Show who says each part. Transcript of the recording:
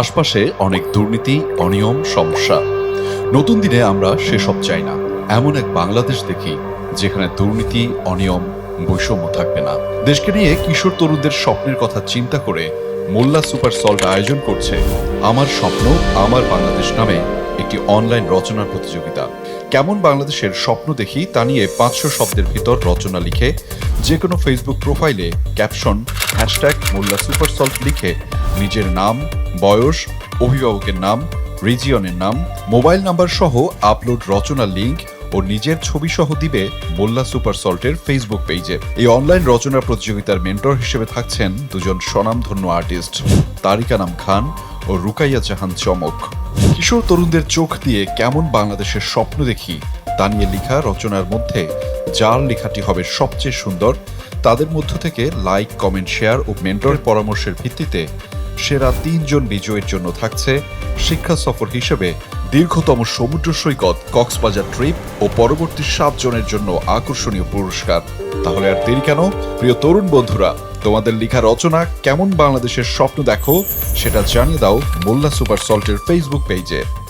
Speaker 1: আশপাশে অনেক দুর্নীতি, অনিয়ম, সমস্যা। নতুন দিনে আমরা সেসব চাই না। এমন এক বাংলাদেশ দেখি, যেখানে দুর্নীতি, অনিয়ম, বৈষম্য থাকবে না। দেশকে নিয়ে কিশোর তরুণদের স্বপ্নের কথা চিন্তা করে মোল্লা সুপার সল্ট আয়োজন করছে আমার স্বপ্ন, আমার বাংলাদেশ নামে একটি অনলাইন রচনা প্রতিযোগিতা। কেমন বাংলাদেশের স্বপ্ন দেখি তা নিয়ে পাঁচশো শব্দের ভিতর রচনা লিখে যে কোনো ফেসবুক প্রোফাইলে caption hashtag Molla super salt লিখে নিজের নাম বয়স, অভিভাবকের নাম রিজিয়নের নাম, মোবাইল নাম্বার সহ আপলোড রচনা লিঙ্ক ও নিজের ছবি সহ দিবে মোল্লা সুপার সল্টের ফেসবুক পেজে। এই অনলাইন রচনা প্রতিযোগিতার মেন্টর হিসেবে থাকছেন দুজন স্বনামধন্য আর্টিস্ট তারিকা নাম খান ও রুকাইয়া জাহান চমক। কিশোর তরুণদের চোখ দিয়ে কেমন বাংলাদেশের স্বপ্ন দেখি, তা নিয়ে লেখা রচনার মধ্যে যার লেখাটি হবে সবচেয়ে সুন্দর, তাদের মধ্য থেকে লাইক কমেন্ট শেয়ার ও মেন্টরের পরামর্শের ভিত্তিতে সেরা তিনজন বিজয়ীর জন্য থাকছে শিক্ষা সফর হিসেবে দীর্ঘতম সমুদ্র সৈকত, কক্সবাজার ট্রিপ ও পরবর্তী সাত জনের জন্য আকর্ষণীয় পুরস্কার। তাহলে আর দেরি কেন? প্রিয় তরুণ বন্ধুরা, তোমাদের লেখা রচনা কেমন বাংলাদেশের স্বপ্ন দেখো সেটা জানিয়ে দাও মোল্লা সুপার সল্টের ফেসবুক পেজে